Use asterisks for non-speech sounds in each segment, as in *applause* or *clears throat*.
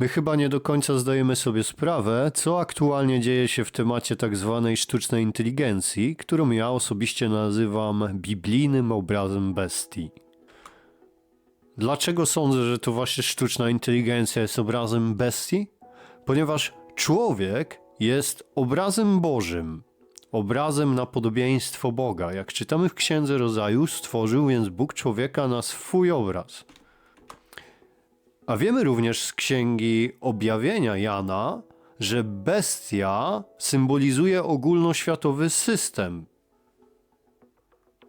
My chyba nie do końca zdajemy sobie sprawę, co aktualnie dzieje się w temacie tak zwanej sztucznej inteligencji, którą ja osobiście nazywam biblijnym obrazem bestii. Dlaczego sądzę, że to właśnie sztuczna inteligencja jest obrazem bestii? Ponieważ człowiek jest obrazem Bożym, obrazem na podobieństwo Boga. Jak czytamy w Księdze Rodzaju, stworzył więc Bóg człowieka na swój obraz. A wiemy również z Księgi Objawienia Jana, że bestia symbolizuje ogólnoświatowy system,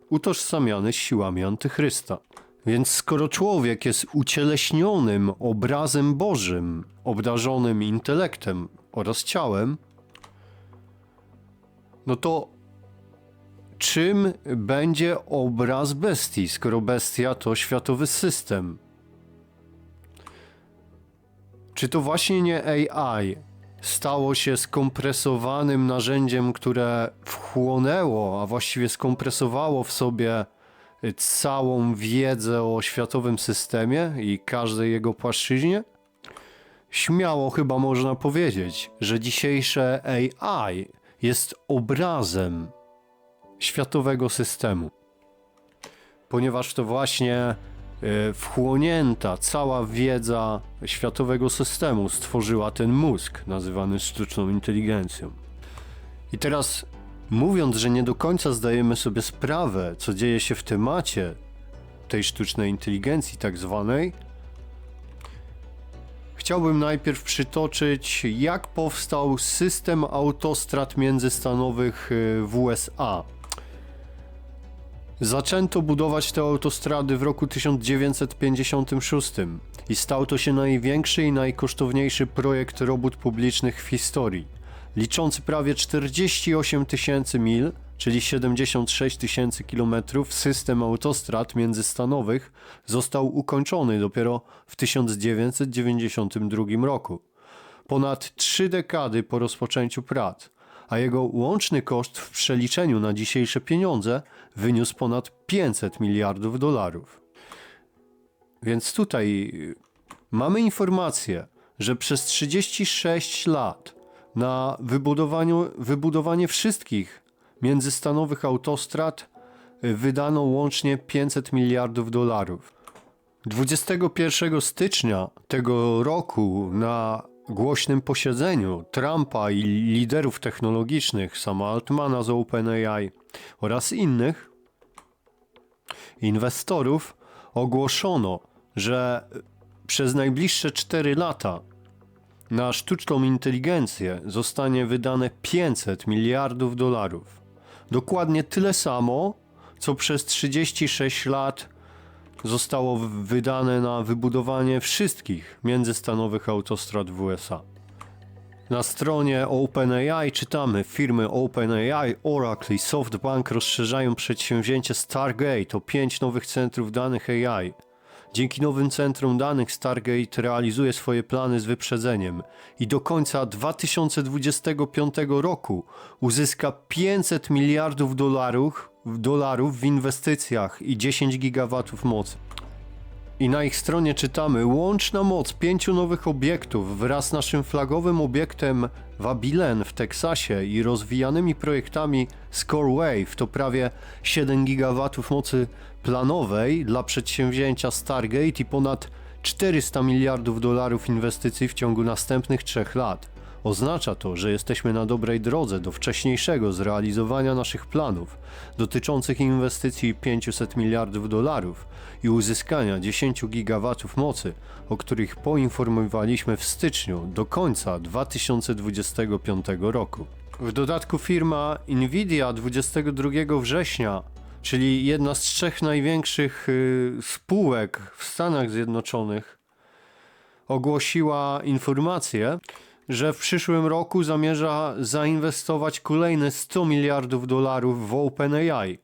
utożsamiany z siłami antychrysta. Więc skoro człowiek jest ucieleśnionym obrazem Bożym, obdarzonym intelektem oraz ciałem, no to czym będzie obraz bestii, skoro bestia to światowy system? Czy to właśnie nie AI stało się skompresowanym narzędziem, które wchłonęło, a właściwie skompresowało w sobie całą wiedzę o światowym systemie i każdej jego płaszczyźnie? Śmiało chyba można powiedzieć, że dzisiejsze AI jest obrazem światowego systemu, ponieważ to właśnie wchłonięta cała wiedza światowego systemu stworzyła ten mózg nazywany sztuczną inteligencją. I teraz mówiąc, że nie do końca zdajemy sobie sprawę, co dzieje się w temacie tej sztucznej inteligencji tak zwanej, chciałbym najpierw przytoczyć, jak powstał system autostrad międzystanowych y, w USA. Zaczęto budować te autostrady w roku 1956 i stał to się największy i najkosztowniejszy projekt robót publicznych w historii. Liczący prawie 48 tysięcy mil, czyli 76 tysięcy kilometrów, system autostrad międzystanowych został ukończony dopiero w 1992 roku. Ponad trzy dekady po rozpoczęciu prac, a jego łączny koszt w przeliczeniu na dzisiejsze pieniądze wyniósł ponad 500 miliardów dolarów. Więc tutaj mamy informację, że przez 36 lat na wybudowaniu, wybudowanie wszystkich międzystanowych autostrad y, wydano łącznie 500 miliardów dolarów. 21 stycznia tego roku na głośnym posiedzeniu Trumpa i liderów technologicznych, sama Altmana z OpenAI oraz innych inwestorów ogłoszono, że przez najbliższe 4 lata na sztuczną inteligencję zostanie wydane 500 miliardów dolarów. Dokładnie tyle samo, co przez 36 lat zostało wydane na wybudowanie wszystkich międzystanowych autostrad w USA. Na stronie OpenAI czytamy, firmy OpenAI, Oracle i SoftBank rozszerzają przedsięwzięcie Stargate o pięć nowych centrów danych AI. Dzięki nowym centrum danych Stargate realizuje swoje plany z wyprzedzeniem i do końca 2025 roku uzyska 500 miliardów dolarów, dolarów w inwestycjach i 10 gigawatów mocy. I na ich stronie czytamy łączna moc pięciu nowych obiektów wraz z naszym flagowym obiektem Wabilen w Teksasie i rozwijanymi projektami Scorewave to prawie 7 gigawatów mocy planowej dla przedsięwzięcia Stargate i ponad 400 miliardów dolarów inwestycji w ciągu następnych trzech lat. Oznacza to, że jesteśmy na dobrej drodze do wcześniejszego zrealizowania naszych planów dotyczących inwestycji 500 miliardów dolarów i uzyskania 10 gigawatów mocy, o których poinformowaliśmy w styczniu do końca 2025 roku. W dodatku firma Nvidia 22 września, czyli jedna z trzech największych y, spółek w Stanach Zjednoczonych, ogłosiła informację, że w przyszłym roku zamierza zainwestować kolejne 100 miliardów dolarów w OpenAI.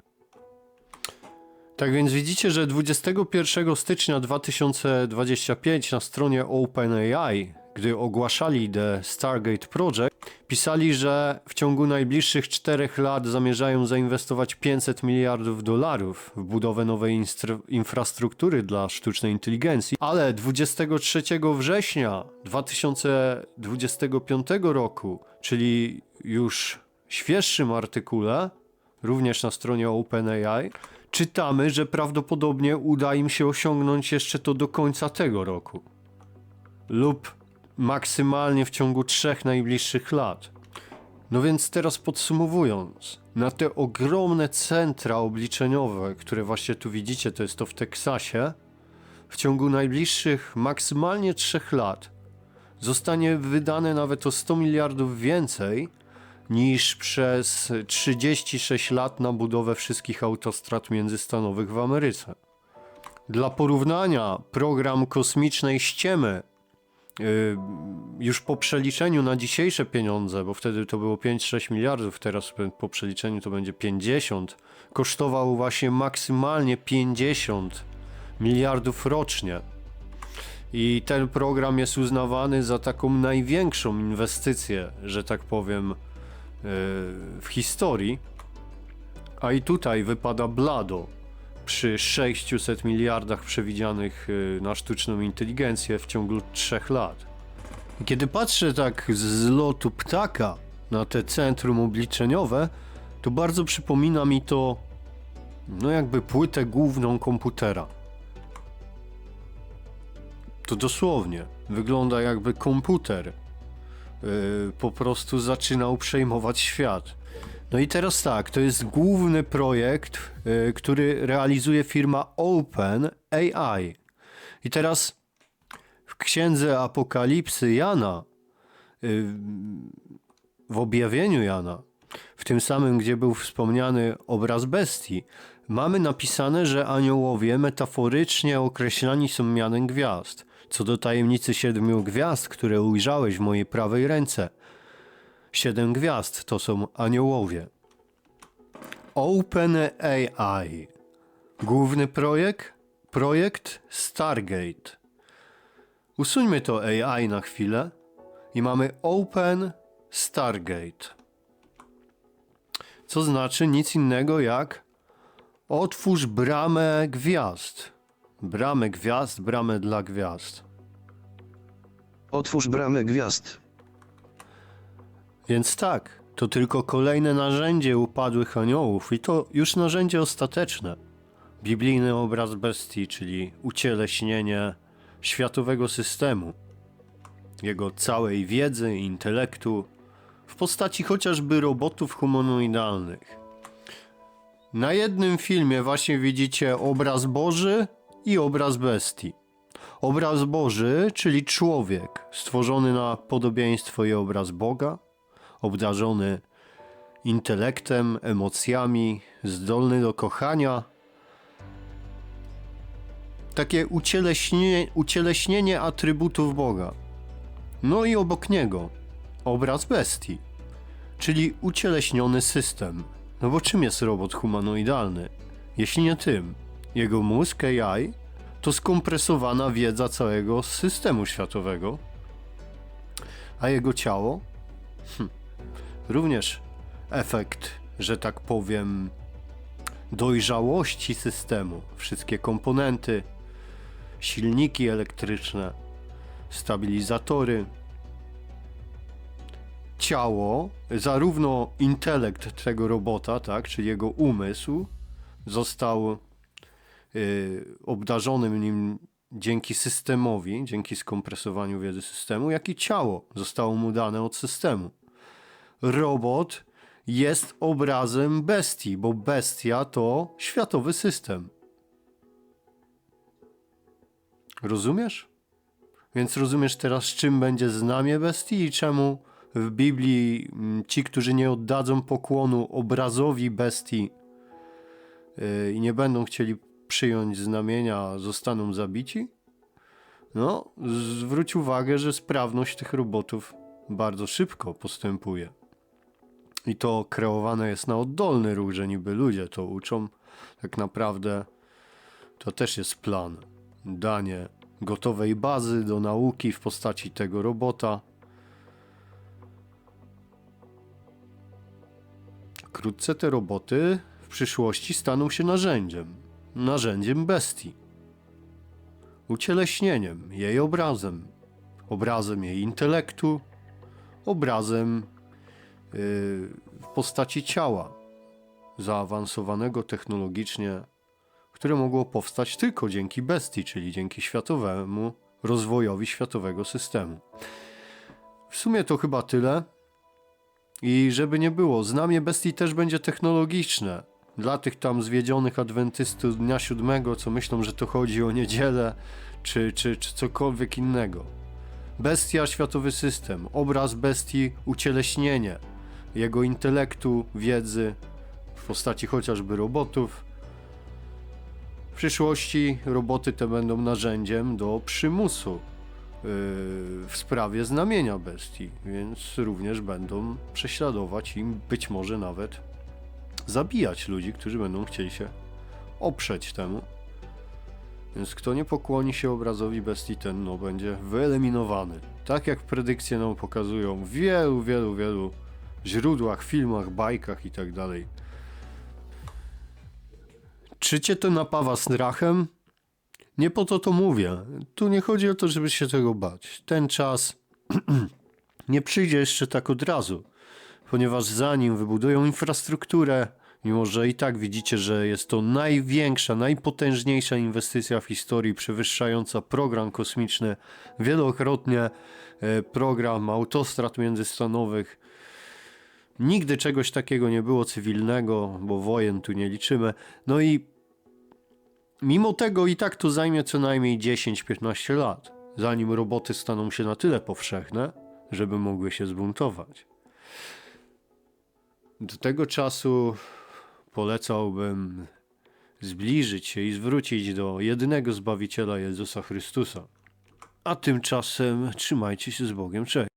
Tak więc widzicie, że 21 stycznia 2025 na stronie OpenAI, gdy ogłaszali The Stargate Project, Pisali, że w ciągu najbliższych czterech lat zamierzają zainwestować 500 miliardów dolarów w budowę nowej infrastruktury dla sztucznej inteligencji, ale 23 września 2025 roku, czyli już świeższym artykule, również na stronie OpenAI, czytamy, że prawdopodobnie uda im się osiągnąć jeszcze to do końca tego roku lub maksymalnie w ciągu trzech najbliższych lat. No więc teraz podsumowując, na te ogromne centra obliczeniowe, które właśnie tu widzicie, to jest to w Teksasie, w ciągu najbliższych maksymalnie trzech lat zostanie wydane nawet o 100 miliardów więcej niż przez 36 lat na budowę wszystkich autostrad międzystanowych w Ameryce. Dla porównania, program kosmicznej ściemy już po przeliczeniu na dzisiejsze pieniądze, bo wtedy to było 5-6 miliardów, teraz po przeliczeniu to będzie 50, kosztował właśnie maksymalnie 50 miliardów rocznie. I ten program jest uznawany za taką największą inwestycję, że tak powiem, yy, w historii. A i tutaj wypada blado przy 600 miliardach przewidzianych y, na sztuczną inteligencję w ciągu 3 lat. Kiedy patrzę tak z lotu ptaka na te centrum obliczeniowe, to bardzo przypomina mi to no jakby płytę główną komputera. To dosłownie wygląda jakby komputer yy, po prostu zaczynał przejmować świat. No i teraz tak, to jest główny projekt, y, który realizuje firma OpenAI. I teraz w księdze Apokalipsy Jana, y, w objawieniu Jana, w tym samym, gdzie był wspomniany obraz bestii, mamy napisane, że aniołowie metaforycznie określani są mianem gwiazd. Co do tajemnicy siedmiu gwiazd, które ujrzałeś w mojej prawej ręce – Siedem gwiazd to są aniołowie. OpenAI. Główny projekt? Projekt Stargate. Usuńmy to AI na chwilę i mamy Open Stargate. Co znaczy nic innego jak otwórz bramę gwiazd. Bramę gwiazd, bramę dla gwiazd. Otwórz bramę gwiazd. Więc tak, to tylko kolejne narzędzie upadłych aniołów i to już narzędzie ostateczne. Biblijny obraz bestii, czyli ucieleśnienie światowego systemu, jego całej wiedzy i intelektu w postaci chociażby robotów humanoidalnych. Na jednym filmie właśnie widzicie obraz Boży i obraz bestii. Obraz Boży, czyli człowiek stworzony na podobieństwo i obraz Boga, obdarzony intelektem, emocjami, zdolny do kochania. Takie ucieleśnie, ucieleśnienie atrybutów Boga. No i obok niego obraz bestii, czyli ucieleśniony system. No bo czym jest robot humanoidalny? Jeśli nie tym, jego mózg AI to skompresowana wiedza całego systemu światowego, a jego ciało? Hm również efekt, że tak powiem, dojrzałości systemu. Wszystkie komponenty, silniki elektryczne, stabilizatory, ciało, zarówno intelekt tego robota, tak, czyli jego umysł, został yy, obdarzonym nim dzięki systemowi, dzięki skompresowaniu wiedzy systemu, jak i ciało zostało mu dane od systemu robot jest obrazem bestii, bo bestia to światowy system. Rozumiesz? Więc rozumiesz teraz, czym będzie znamie bestii i czemu w Biblii mm, ci, którzy nie oddadzą pokłonu obrazowi bestii yy, i nie będą chcieli przyjąć znamienia, zostaną zabici? No, zwróć uwagę, że sprawność tych robotów bardzo szybko postępuje. I to kreowane jest na oddolny ruch, że niby ludzie to uczą. Tak naprawdę to też jest plan. Danie gotowej bazy do nauki w postaci tego robota. wkrótce te roboty w przyszłości staną się narzędziem. Narzędziem bestii. Ucieleśnieniem, jej obrazem. Obrazem jej intelektu, obrazem w postaci ciała zaawansowanego technologicznie, które mogło powstać tylko dzięki bestii, czyli dzięki światowemu rozwojowi światowego systemu. W sumie to chyba tyle. I żeby nie było, znamie bestii też będzie technologiczne. Dla tych tam zwiedzionych adwentystów dnia siódmego, co myślą, że to chodzi o niedzielę, czy, czy, czy cokolwiek innego. Bestia, światowy system. Obraz bestii, ucieleśnienie jego intelektu, wiedzy, w postaci chociażby robotów. W przyszłości roboty te będą narzędziem do przymusu yy, w sprawie znamienia bestii, więc również będą prześladować i być może nawet zabijać ludzi, którzy będą chcieli się oprzeć temu. Więc kto nie pokłoni się obrazowi bestii, ten no, będzie wyeliminowany. Tak jak predykcje nam pokazują wielu, wielu, wielu źródłach, filmach, bajkach i tak dalej. Czy cię to napawa strachem? Nie po to to mówię. Tu nie chodzi o to, żeby się tego bać. Ten czas *clears throat* nie przyjdzie jeszcze tak od razu, ponieważ zanim wybudują infrastrukturę, mimo że i tak widzicie, że jest to największa, najpotężniejsza inwestycja w historii, przewyższająca program kosmiczny wielokrotnie, e, program autostrad międzystanowych. Nigdy czegoś takiego nie było cywilnego, bo wojen tu nie liczymy. No i Mimo tego i tak to zajmie co najmniej 10-15 lat, zanim roboty staną się na tyle powszechne, żeby mogły się zbuntować. Do tego czasu polecałbym zbliżyć się i zwrócić do jedynego Zbawiciela Jezusa Chrystusa. A tymczasem trzymajcie się z Bogiem, cześć.